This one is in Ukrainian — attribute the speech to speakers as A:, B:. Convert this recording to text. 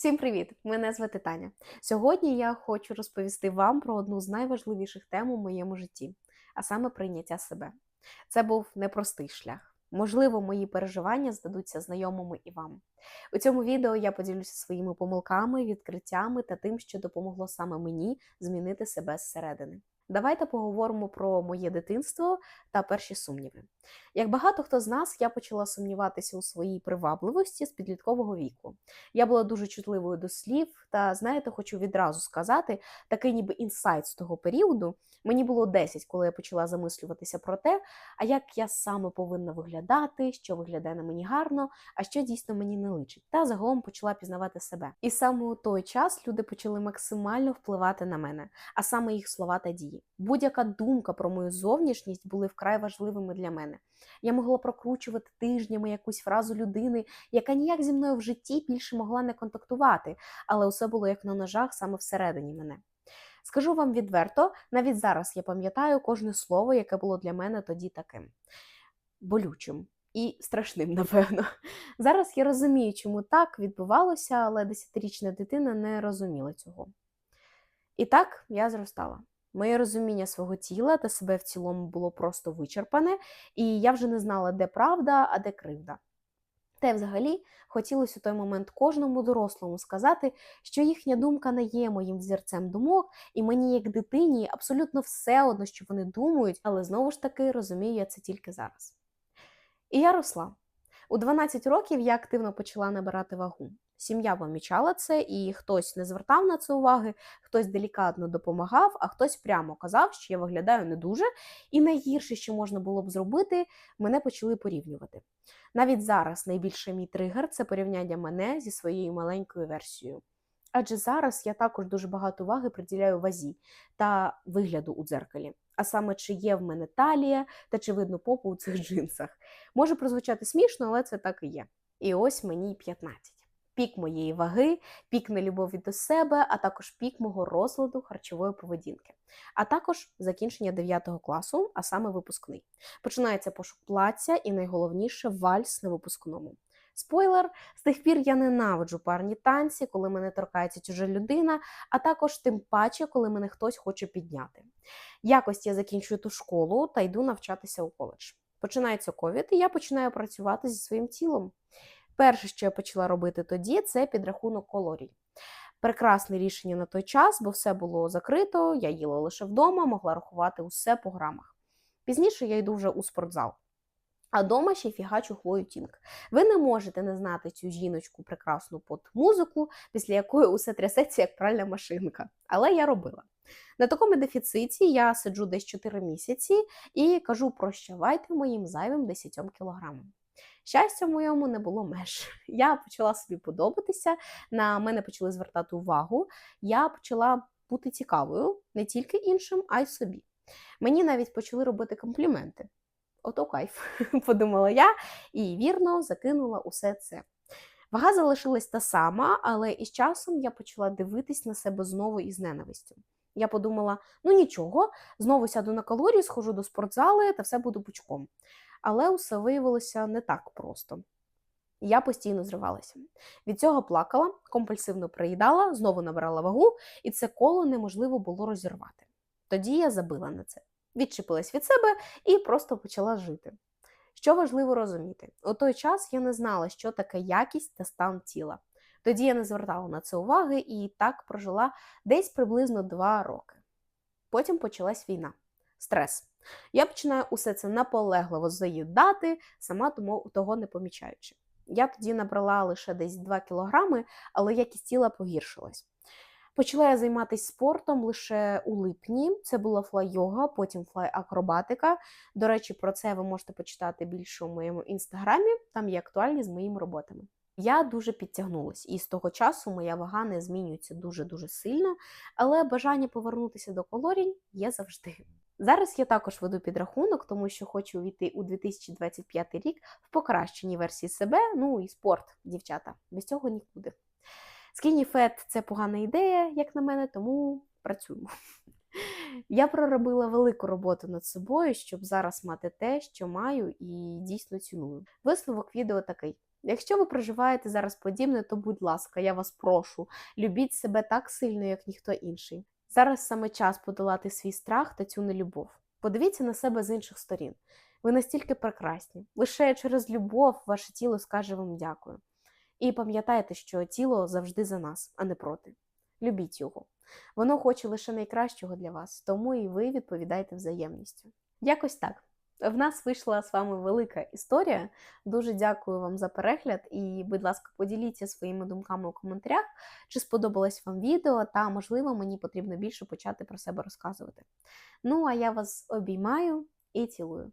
A: Всім привіт! Мене звати Таня. Сьогодні я хочу розповісти вам про одну з найважливіших тем у моєму житті, а саме прийняття себе. Це був непростий шлях. Можливо, мої переживання здадуться знайомими і вам. У цьому відео я поділюся своїми помилками, відкриттями та тим, що допомогло саме мені змінити себе зсередини. Давайте поговоримо про моє дитинство та перші сумніви. Як багато хто з нас, я почала сумніватися у своїй привабливості з підліткового віку. Я була дуже чутливою до слів, та знаєте, хочу відразу сказати, такий ніби інсайт з того періоду. Мені було 10, коли я почала замислюватися про те, а як я саме повинна виглядати, що виглядає на мені гарно, а що дійсно мені не личить. Та загалом почала пізнавати себе. І саме у той час люди почали максимально впливати на мене, а саме їх слова та дії. Будь-яка думка про мою зовнішність були вкрай важливими для мене. Я могла прокручувати тижнями якусь фразу людини, яка ніяк зі мною в житті більше могла не контактувати, але усе було як на ножах саме всередині мене. Скажу вам відверто, навіть зараз я пам'ятаю кожне слово, яке було для мене тоді таким болючим і страшним, напевно. Зараз я розумію, чому так відбувалося, але десятирічна дитина не розуміла цього. І так я зростала. Моє розуміння свого тіла та себе в цілому було просто вичерпане, і я вже не знала, де правда, а де кривда. Та й взагалі хотілося у той момент кожному дорослому сказати, що їхня думка не є моїм взірцем думок, і мені, як дитині, абсолютно все одно, що вони думають, але знову ж таки розумію я це тільки зараз. І я росла. У 12 років я активно почала набирати вагу. Сім'я помічала це, і хтось не звертав на це уваги, хтось делікатно допомагав, а хтось прямо казав, що я виглядаю не дуже. І найгірше, що можна було б зробити, мене почали порівнювати. Навіть зараз найбільший мій тригер це порівняння мене зі своєю маленькою версією. Адже зараз я також дуже багато уваги приділяю вазі та вигляду у дзеркалі. А саме, чи є в мене талія та чи видно попу у цих джинсах. Може прозвучати смішно, але це так і є. І ось мені 15 пік моєї ваги, пік нелюбові до себе, а також пік мого розладу харчової поведінки, а також закінчення 9 класу, а саме випускний. Починається пошук плаття і найголовніше вальс на випускному. Спойлер, з тих пір я ненавиджу парні танці, коли мене торкається чужа людина, а також тим паче, коли мене хтось хоче підняти. Якось я закінчую ту школу та йду навчатися у коледж. Починається ковід, і я починаю працювати зі своїм тілом. Перше, що я почала робити тоді, це підрахунок калорій. Прекрасне рішення на той час, бо все було закрито, я їла лише вдома, могла рахувати усе по грамах. Пізніше я йду вже у спортзал. А дома ще фігачу Хлою Тінк. Ви не можете не знати цю жіночку прекрасну под музику, після якої усе трясеться як пральна машинка. Але я робила. На такому дефіциті я сиджу десь 4 місяці і кажу прощавайте моїм зайвим 10 кілограмам. Щастя, моєму не було меж. Я почала собі подобатися, на мене почали звертати увагу. Я почала бути цікавою не тільки іншим, а й собі. Мені навіть почали робити компліменти. Ото кайф, подумала я і вірно закинула усе це. Вага залишилась та сама, але із часом я почала дивитись на себе знову із ненавистю. Я подумала: ну нічого, знову сяду на калорії, схожу до спортзали та все буду пучком. Але усе виявилося не так просто. Я постійно зривалася. Від цього плакала, компульсивно приїдала, знову набирала вагу, і це коло неможливо було розірвати. Тоді я забила на це, відчепилась від себе і просто почала жити. Що важливо розуміти, у той час я не знала, що таке якість та стан тіла. Тоді я не звертала на це уваги і так прожила десь приблизно два роки. Потім почалась війна, стрес. Я починаю усе це наполегливо заїдати, сама тому того не помічаючи. Я тоді набрала лише десь 2 кілограми, але якість тіла погіршилась. Почала я займатися спортом лише у липні. Це була флай-йога, потім флай-акробатика. До речі, про це ви можете почитати більше у моєму інстаграмі, там є актуальні з моїми роботами. Я дуже підтягнулася, і з того часу моя вага не змінюється дуже-дуже сильно, але бажання повернутися до калорій є завжди. Зараз я також веду підрахунок, тому що хочу увійти у 2025 рік в покращеній версії себе, ну і спорт, дівчата. Без цього нікуди. Скіні фет це погана ідея, як на мене, тому працюємо. Я проробила велику роботу над собою, щоб зараз мати те, що маю, і дійсно ціную. Висновок відео такий: Якщо ви проживаєте зараз подібне, то будь ласка, я вас прошу, любіть себе так сильно, як ніхто інший. Зараз саме час подолати свій страх та цю нелюбов. Подивіться на себе з інших сторін. Ви настільки прекрасні. Лише через любов ваше тіло скаже вам дякую. І пам'ятайте, що тіло завжди за нас, а не проти. Любіть його. Воно хоче лише найкращого для вас, тому і ви відповідаєте взаємністю. Якось так. В нас вийшла з вами велика історія. Дуже дякую вам за перегляд і, будь ласка, поділіться своїми думками у коментарях, чи сподобалось вам відео, та, можливо, мені потрібно більше почати про себе розказувати. Ну, а я вас обіймаю і цілую.